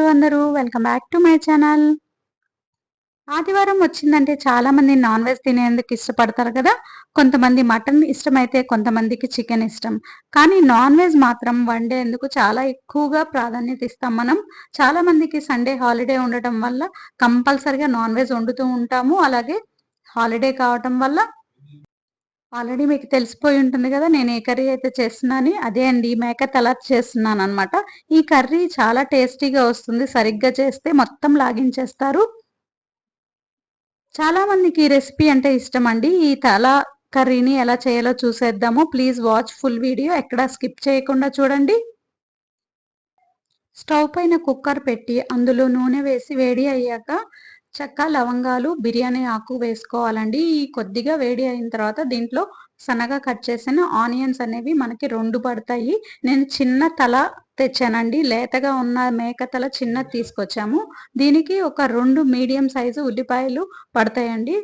ఉన్నారు అందరూ welcome back to my channel ఆదివారం వచ్చిందంటే చాలా మంది నాన్ వెజ్ తినేందుకు ఇష్టపడతారు కదా? కొంతమంది మటన్ ఇష్టమైతే కొంతమందికి చికెన్ ఇష్టం. కానీ నాన్ వెజ్ మాత్రం వండేందుకు చాలా ఎక్కువగా ప్రాధాన్యత ఇస్తాం మనం. చాలా మందికి సండే హాలిడే ఉండటం వల్ల కంపల్సరిగా నాన్ వెజ్ వండుతూ ఉంటాము. అలాగే హాలిడే కావటం వల్ల ఆల్రెడీ మీకు తెలిసిపోయి ఉంటుంది కదా నేను ఏ కర్రీ అయితే చేస్తున్నాను అదే అండి మేక తల చేస్తున్నాను అనమాట ఈ కర్రీ చాలా టేస్టీగా వస్తుంది సరిగ్గా చేస్తే మొత్తం లాగించేస్తారు. చాలా మందికి ఈ రెసిపీ అంటే ఇష్టం అండి. ఈ తల కర్రీని ఎలా చేయాలో చూసేద్దాము. ప్లీజ్ వాచ్ ఫుల్ వీడియో ఎక్కడ స్కిప్ చేయకుండా చూడండి. స్టవ్ పైన కుక్కర్ పెట్టి అందులో నూనె వేసి వేడి అయ్యాక చెక్క లవంగాలు బిర్యానీ ఆకు వేసుకోవాలండి. ఈ కొద్దిగా వేడి అయిన తర్వాత దీంట్లో సన్నగా కట్ చేసిన ఆనియన్స్ అనేవి మనకి రెండు పడతాయి. నేను చిన్న తల తెచ్చానండి. లేతగా ఉన్న మేక తల చిన్న తీసుకొచ్చాము. దీనికి ఒక రెండు మీడియం సైజు ఉల్లిపాయలు పడతాయండి.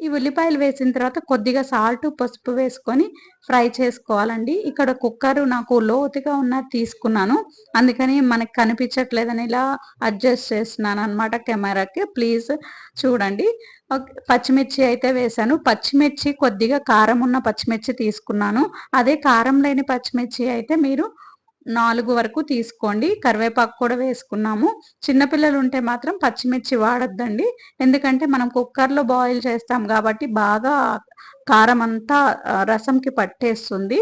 ఈ ఉల్లిపాయలు వేసిన తర్వాత కొద్దిగా సాల్ట్ పసుపు వేసుకొని ఫ్రై చేసుకోవాలండి. ఇక్కడ కుక్కర్ నాకు లోతుగా ఉన్నది తీసుకున్నాను. అందుకని మనకు కనిపించట్లేదని ఇలా అడ్జస్ట్ చేస్తున్నాను అనమాట కెమెరాకి. ప్లీజ్ చూడండి. పచ్చిమిర్చి అయితే వేసాను పచ్చిమిర్చి కొద్దిగా కారం ఉన్న పచ్చిమిర్చి తీసుకున్నాను. అదే కారం లేని పచ్చిమిర్చి అయితే మీరు నాలుగు వరకు తీసుకోండి. కరివేపాకు కూడా వేసుకున్నాము. చిన్నపిల్లలు ఉంటే మాత్రం పచ్చిమిర్చి వాడద్దండి. ఎందుకంటే మనం కుక్కర్లో బాయిల్ చేస్తాం కాబట్టి బాగా కారం అంతా రసంకి పట్టేస్తుంది.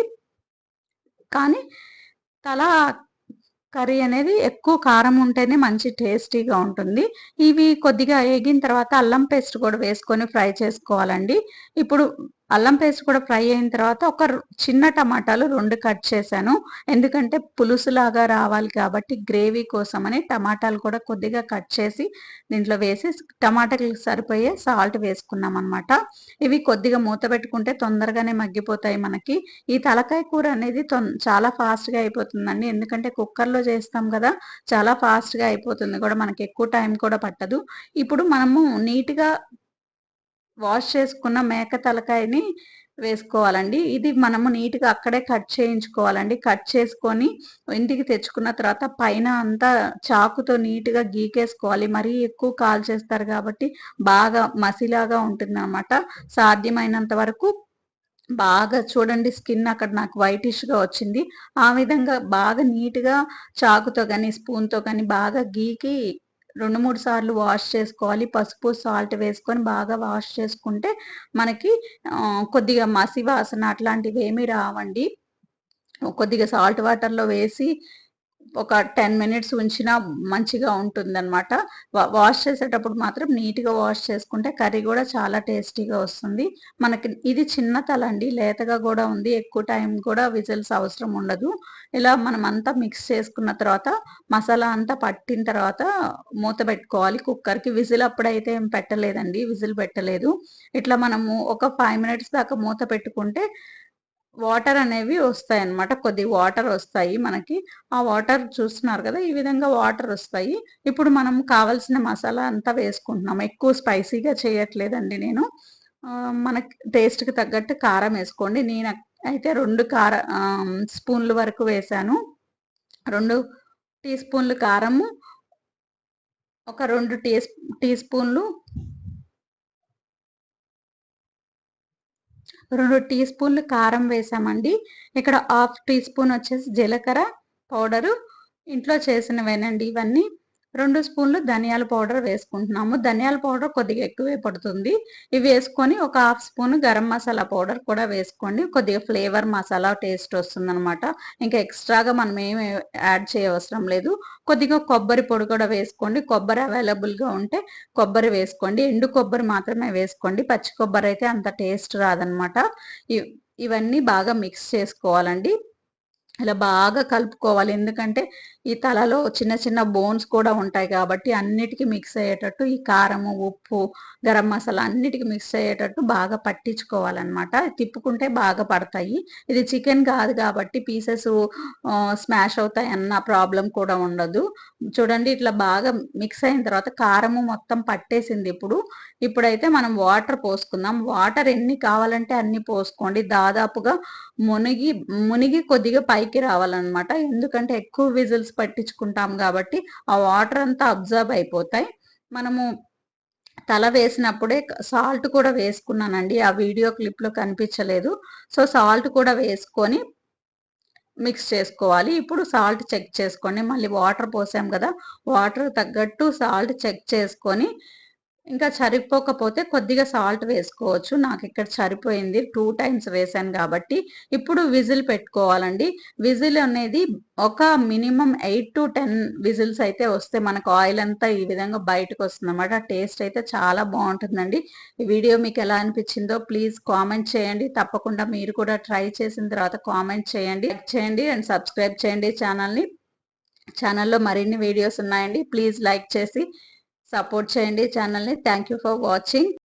కానీ తల కర్రీ అనేది ఎక్కువ కారం ఉంటేనే మంచి టేస్టీగా ఉంటుంది. ఇవి కొద్దిగా వేగిన తర్వాత అల్లం పేస్ట్ కూడా వేసుకొని ఫ్రై చేసుకోవాలండి. ఇప్పుడు అల్లం పేస్ట్ కూడా ఫ్రై అయిన తర్వాత ఒక చిన్న టమాటాలు రెండు కట్ చేశాను. ఎందుకంటే పులుసులాగా రావాలి కాబట్టి గ్రేవీ కోసమని టమాటాలు కూడా కొద్దిగా కట్ చేసి దీంట్లో వేసి టమాటాలకు సరిపోయే సాల్ట్ వేసుకున్నాం అనమాట ఇవి కొద్దిగా మూత పెట్టుకుంటే తొందరగానే మగ్గిపోతాయి మనకి. ఈ తలకాయ కూర అనేది చాలా ఫాస్ట్గా అయిపోతుందండి. ఎందుకంటే కుక్కర్లో చేస్తాం కదా చాలా ఫాస్ట్గా అయిపోతుంది. కూడా మనకి ఎక్కువ టైం కూడా పట్టదు. ఇప్పుడు మనము నీట్గా వాష్ చేసుకున్న మేక తలకాయని వేసుకోవాలండి. ఇది మనము నీట్గా అక్కడే కట్ చేయించుకోవాలండి. కట్ చేసుకొని ఇంటికి తెచ్చుకున్న తర్వాత పైన అంతా చాకుతో నీట్గా గీకేసుకోవాలి. మరీ ఎక్కువ కాల్ చేస్తారు కాబట్టి బాగా మసిలాగా ఉంటుంది అనమాట సాధ్యమైనంత వరకు బాగా చూడండి స్కిన్ అక్కడ నాకు వైటిష్గా వచ్చింది. ఆ విధంగా బాగా నీట్గా చాకుతో కానీ స్పూన్తో కానీ బాగా గీకి రెండు మూడు సార్లు వాష్ చేసుకోవాలి. పసుపు సాల్ట్ వేసుకొని బాగా వాష్ చేసుకుంటే మనకి కొద్దిగా మసి వాసన అట్లాంటివి ఏమీ రావండి. కొద్దిగా సాల్ట్ వాటర్లో వేసి ఒక టెన్ మినిట్స్ ఉంచినా మంచిగా ఉంటుందన్నమాట. వాష్ చేసేటప్పుడు మాత్రం నీట్గా వాష్ చేసుకుంటే కర్రీ కూడా చాలా టేస్టీగా వస్తుంది. మనకి ఇది చిన్న తల అండి లేతగా కూడా ఉంది ఎక్కువ టైం కూడా విజిల్స్ అవసరం ఉండదు. ఇలా మనం అంతా మిక్స్ చేసుకున్న తర్వాత మసాలా అంతా పట్టిన తర్వాత మూత పెట్టుకోవాలి. కుక్కర్కి విజిల్ అప్పుడైతే ఏం పెట్టలేదండి విజిల్ పెట్టలేదు. ఇట్లా మనము ఒక ఫైవ్ మినిట్స్ దాకా మూత పెట్టుకుంటే వాటర్ అనేవి వస్తాయి అన్నమాట కొద్ది వాటర్ వస్తాయి మనకి. ఆ వాటర్ చూస్తున్నారు కదా ఈ విధంగా వాటర్ వస్తాయి. ఇప్పుడు మనం కావలసిన మసాలా అంతా వేసుకుంటున్నాం. ఎక్కువ స్పైసీగా చేయట్లేదండి నేను. మనకి టేస్ట్కి తగ్గట్టు కారం వేసుకోండి. నేను అయితే రెండు కార స్పూన్లు వరకు వేసాను. రెండు టీ స్పూన్లు కారము ఒక రెండు టీ టీ స్పూన్లు రెండు టీ స్పూన్లు కారం వేసామండి. ఇక్కడ హాఫ్ టీ స్పూన్ వచ్చేసి జీలకర్ర పౌడరు. ఇంట్లో చేసినవేనండి ఇవన్నీ. రెండు స్పూన్లు ధనియాల పౌడర్ వేసుకుంటున్నాము. ధనియాల పౌడర్ కొద్దిగా ఎక్కువే పడుతుంది. ఇవి వేసుకొని ఒక half spoon garam masala powder కూడా వేసుకోండి. కొద్దిగా ఫ్లేవర్ మసాలా టేస్ట్ వస్తుందనమాట ఇంకా ఎక్స్ట్రాగా మనం ఏమి యాడ్ చేయవసరం లేదు. కొద్దిగా కొబ్బరి పొడి కూడా వేసుకోండి. కొబ్బరి అవైలబుల్గా ఉంటే కొబ్బరి వేసుకోండి. ఎండు కొబ్బరి మాత్రమే వేసుకోండి. పచ్చి కొబ్బరి అయితే అంత టేస్ట్ రాదనమాట ఇవన్నీ బాగా మిక్స్ చేసుకోవాలండి. ఇలా బాగా కలుపుకోవాలి. ఎందుకంటే ఈ తలలో చిన్న చిన్న బోన్స్ కూడా ఉంటాయి కాబట్టి అన్నిటికీ మిక్స్ అయ్యేటట్టు ఈ కారము ఉప్పు గరం మసాలా అన్నిటికీ మిక్స్ అయ్యేటట్టు బాగా పట్టించుకోవాలన్నమాట. తిప్పుకుంటే బాగా పడతాయి. ఇది చికెన్ కాదు కాబట్టి పీసెస్ స్మాష్ అవుతాయి అన్న ప్రాబ్లం కూడా ఉండదు. చూడండి ఇట్లా బాగా మిక్స్ అయిన తర్వాత కారము మొత్తం పట్టేసింది ఇప్పుడు. ఇప్పుడైతే మనం వాటర్ పోసుకుందాం. వాటర్ ఎన్ని కావాలంటే అన్ని పోసుకోండి. దాదాపుగా మునిగి మునిగి కొద్దిగా పైకి రావాలన్నమాట. ఎందుకంటే ఎక్కువ విజిల్స్ పులుసు పట్టించుకుంటాం కాబట్టి ఆ వాటర్ అంతా అబ్జర్వ్ అయిపోతాయి. మనము తల వేసినప్పుడే సాల్ట్ కూడా వేసుకున్నానండి. ఆ వీడియో క్లిప్లో కనిపించలేదు. సో సాల్ట్ కూడా వేసుకొని మిక్స్ చేసుకోవాలి. ఇప్పుడు సాల్ట్ చెక్ చేసుకోండి. మళ్ళీ వాటర్ పోసాం కదా వాటర్ తగ్గట్టు సాల్ట్ చెక్ చేసుకొని ఇంకా సరిపోకపోతే కొద్దిగా సాల్ట్ వేసుకోవచ్చు. నాకు ఇక్కడ సరిపోయింది. టూ టైమ్స్ వేసాను కాబట్టి ఇప్పుడు విజిల్ పెట్టుకోవాలండి. విజిల్ అనేది ఒక minimum eight to ten whistles అయితే వస్తే మనకు ఆయిల్ అంతా ఈ విధంగా బయటకు వస్తుంది అనమాట టేస్ట్ అయితే చాలా బాగుంటుందండి. ఈ వీడియో మీకు ఎలా అనిపించిందో ప్లీజ్ కామెంట్ చేయండి. తప్పకుండా మీరు కూడా ట్రై చేసిన తర్వాత కామెంట్ చేయండి. చేయండి అండ్ సబ్స్క్రైబ్ చేయండి ఛానల్ని. ఛానల్లో మరిన్ని వీడియోస్ ఉన్నాయండి. ప్లీజ్ లైక్ చేసి సపోర్ట్ చేయండి ఛానల్ని. Thank you for watching